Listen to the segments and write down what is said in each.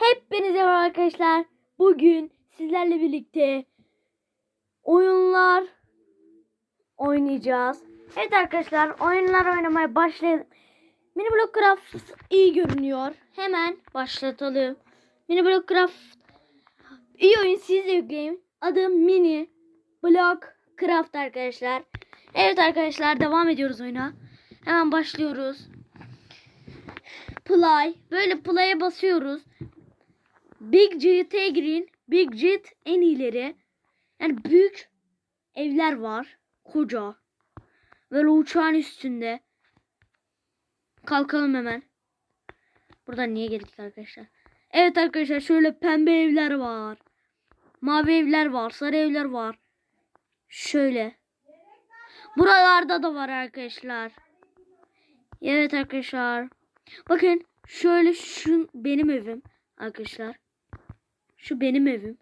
Hepinize merhaba arkadaşlar. Bugün sizlerle birlikte oyunlar oynayacağız. Evet arkadaşlar oyunlar oynamaya başlayalım. Mini Block Craft iyi görünüyor. Hemen başlatalım. Mini Block Craft iyi oyun siz de yükleyin. Adı Mini Block Craft arkadaşlar. Evet arkadaşlar devam ediyoruz oyuna. Hemen başlıyoruz. Play. Böyle play'e basıyoruz. Big Jit'e girin. Big Jit en iyileri. Yani büyük evler var. Koca. Böyle uçağın üstünde. Kalkalım hemen. Buradan niye geldik arkadaşlar? Evet arkadaşlar şöyle pembe evler var. Mavi evler var. Sarı evler var. Şöyle. Buralarda da var arkadaşlar. Evet arkadaşlar. Bakın şöyle şu benim evim arkadaşlar. Şu benim evim.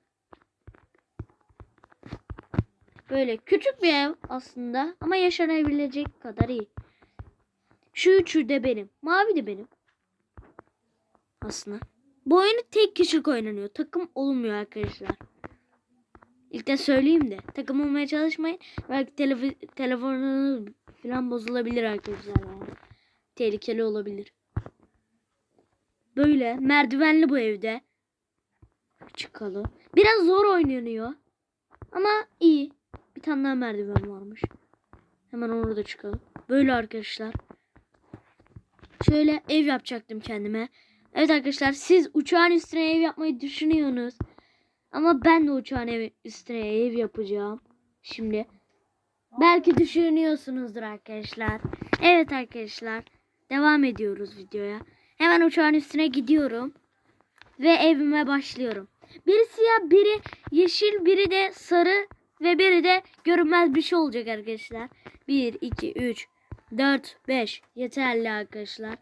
Böyle küçük bir ev aslında ama yaşanabilecek kadar iyi. Şu üçü de benim. Mavi de benim. Aslında. Bu oyunu tek kişilik oynanıyor. Takım olmuyor arkadaşlar. İlkten söyleyeyim de. Takım olmaya çalışmayın. Belki telefo telefonunuz falan bozulabilir arkadaşlar. Yani. Tehlikeli olabilir. Böyle merdivenli bu evde. Çıkalım. Biraz zor oynanıyor. Ama iyi. Bir tane daha merdiven varmış. Hemen onu da çıkalım. Böyle arkadaşlar. Şöyle ev yapacaktım kendime. Evet arkadaşlar siz uçağın üstüne ev yapmayı düşünüyorsunuz. Ama ben de uçağın ev, üstüne ev yapacağım. Şimdi. Belki düşünüyorsunuzdur arkadaşlar. Evet arkadaşlar. Devam ediyoruz videoya. Hemen uçağın üstüne gidiyorum. Ve evime başlıyorum. Biri siyah, biri yeşil, biri de sarı ve biri de görünmez bir şey olacak arkadaşlar. 1, 2, 3, 4, 5. Yeterli arkadaşlar.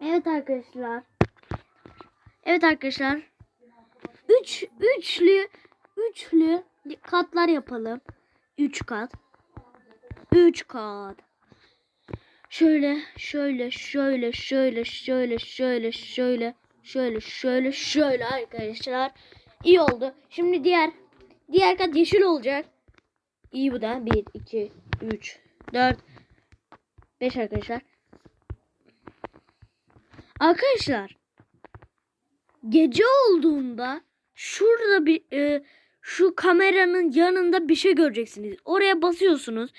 Evet arkadaşlar. Evet arkadaşlar. 3 üç, üçlü üçlü katlar yapalım. 3 kat. 3 kat. Şöyle, şöyle, şöyle, şöyle, şöyle, şöyle, şöyle, şöyle, şöyle, şöyle arkadaşlar. İyi oldu. Şimdi diğer diğer kat yeşil olacak. İyi bu da. 1, 2, 3, 4, 5 arkadaşlar. Arkadaşlar gece olduğunda şurada bir e, şu kameranın yanında bir şey göreceksiniz. Oraya basıyorsunuz.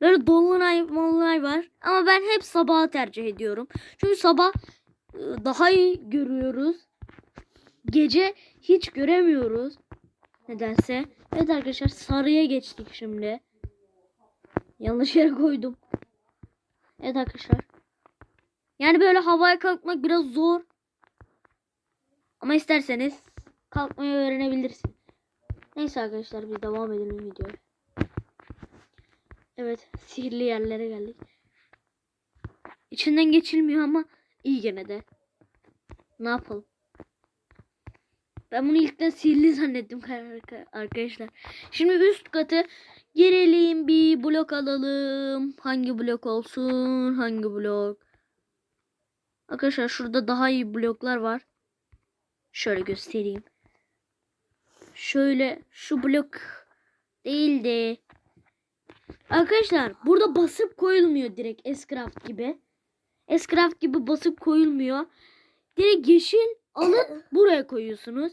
Böyle dolunay molunay var. Ama ben hep sabahı tercih ediyorum. Çünkü sabah daha iyi görüyoruz. Gece hiç göremiyoruz. Nedense. Evet arkadaşlar sarıya geçtik şimdi. Yanlış yere koydum. Evet arkadaşlar. Yani böyle havaya kalkmak biraz zor. Ama isterseniz kalkmayı öğrenebilirsin. Neyse arkadaşlar biz devam edelim videoya. Evet sihirli yerlere geldik. İçinden geçilmiyor ama iyi gene de. Ne yapalım? Ben bunu ilkten sihirli zannettim arkadaşlar. Şimdi üst katı girelim bir blok alalım. Hangi blok olsun? Hangi blok? Arkadaşlar şurada daha iyi bloklar var. Şöyle göstereyim. Şöyle şu blok değildi. Arkadaşlar burada basıp koyulmuyor direkt Escraft gibi. Escraft gibi basıp koyulmuyor. Direkt yeşil alıp buraya koyuyorsunuz.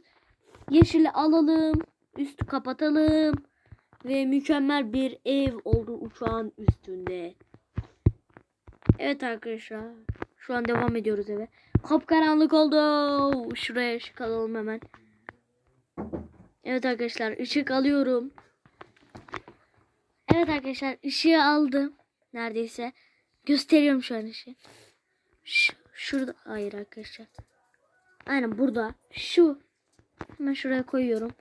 Yeşili alalım. Üstü kapatalım. Ve mükemmel bir ev oldu uçağın üstünde. Evet arkadaşlar. Şu an devam ediyoruz eve. Kapkaranlık oldu. Şuraya ışık alalım hemen. Evet arkadaşlar ışık alıyorum. Evet arkadaşlar ışığı aldım. Neredeyse. Gösteriyorum şu an ışığı. Şurada. Hayır arkadaşlar. Aynen burada. Şu. Hemen şuraya koyuyorum.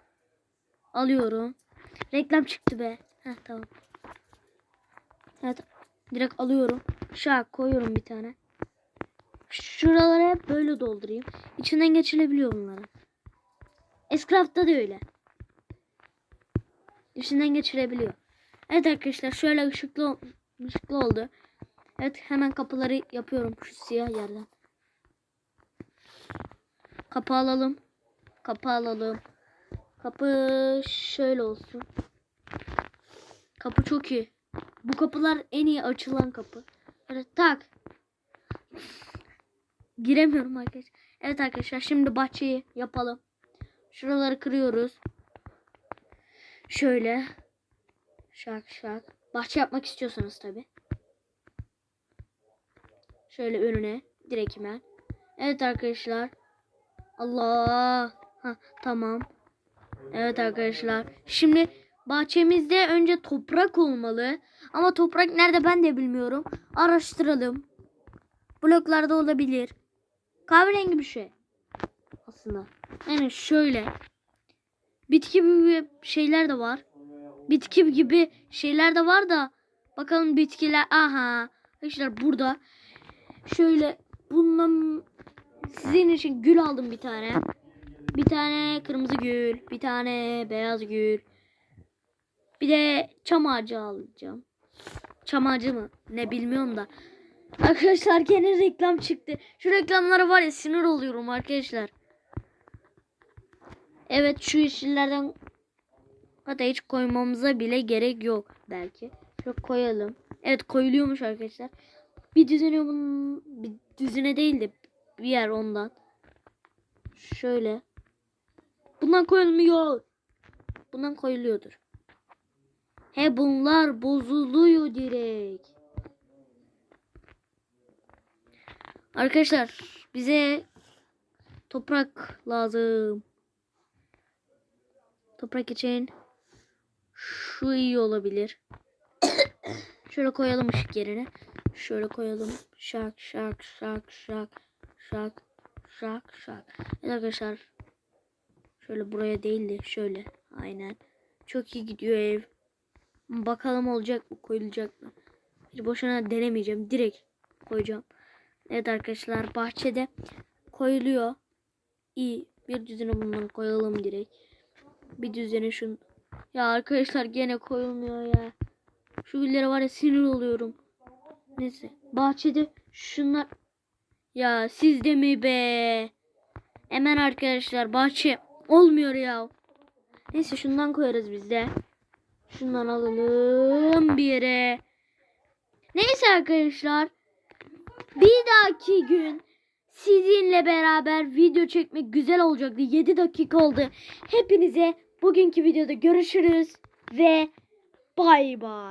Alıyorum. Reklam çıktı be. Heh tamam. Evet. Direkt alıyorum. Şuraya koyuyorum bir tane. Şuralara hep böyle doldurayım. İçinden geçilebiliyor bunların. Escraft'ta da öyle. İçinden geçirebiliyor. Evet arkadaşlar şöyle ışıklı ışıklı oldu. Evet hemen kapıları yapıyorum şu siyah yerden. Kapı alalım. Kapı alalım. Kapı şöyle olsun. Kapı çok iyi. Bu kapılar en iyi açılan kapı. Evet tak. Giremiyorum arkadaşlar. Evet arkadaşlar şimdi bahçeyi yapalım. Şuraları kırıyoruz. Şöyle. Şak şak. Bahçe yapmak istiyorsanız tabi. Şöyle önüne. Direkt hemen. Evet arkadaşlar. Allah. Ha, tamam. Evet arkadaşlar. Şimdi bahçemizde önce toprak olmalı. Ama toprak nerede ben de bilmiyorum. Araştıralım. Bloklarda olabilir. Kahverengi bir şey. Aslında. Yani şöyle. Bitki gibi şeyler de var. Bitki gibi şeyler de var da. Bakalım bitkiler. Aha. Arkadaşlar burada. Şöyle bundan sizin için gül aldım bir tane. Bir tane kırmızı gül. Bir tane beyaz gül. Bir de çam ağacı alacağım. Çam ağacı mı? Ne bilmiyorum da. Arkadaşlar gene reklam çıktı. Şu reklamlara var ya sinir oluyorum arkadaşlar. Evet şu yeşillerden hatta hiç koymamıza bile gerek yok belki. Şöyle koyalım. Evet koyuluyormuş arkadaşlar. Bir bunun bir düzene değil de bir yer ondan. Şöyle. Bundan koyulmuyor. Bundan koyuluyordur. He bunlar bozuluyor direkt. Arkadaşlar bize toprak lazım. Toprak için şu iyi olabilir. Şöyle koyalım ışık yerine. Şöyle koyalım. Şak şak şak şak şak şak şak. Evet arkadaşlar. Şöyle buraya değil de şöyle. Aynen. Çok iyi gidiyor ev. Bakalım olacak mı koyulacak mı? Hiç boşuna denemeyeceğim. Direkt koyacağım. Evet arkadaşlar bahçede koyuluyor. İyi. Bir düzene bundan koyalım direkt. Bir düzene şun. Ya arkadaşlar gene koyulmuyor ya. Şu güllere var ya sinir oluyorum. Neyse. Bahçede şunlar. Ya siz de mi be? Hemen arkadaşlar bahçe olmuyor ya. Neyse şundan koyarız biz de. Şundan alalım bir yere. Neyse arkadaşlar. Bir dahaki gün sizinle beraber video çekmek güzel olacaktı. 7 dakika oldu. Hepinize bugünkü videoda görüşürüz ve bay bay.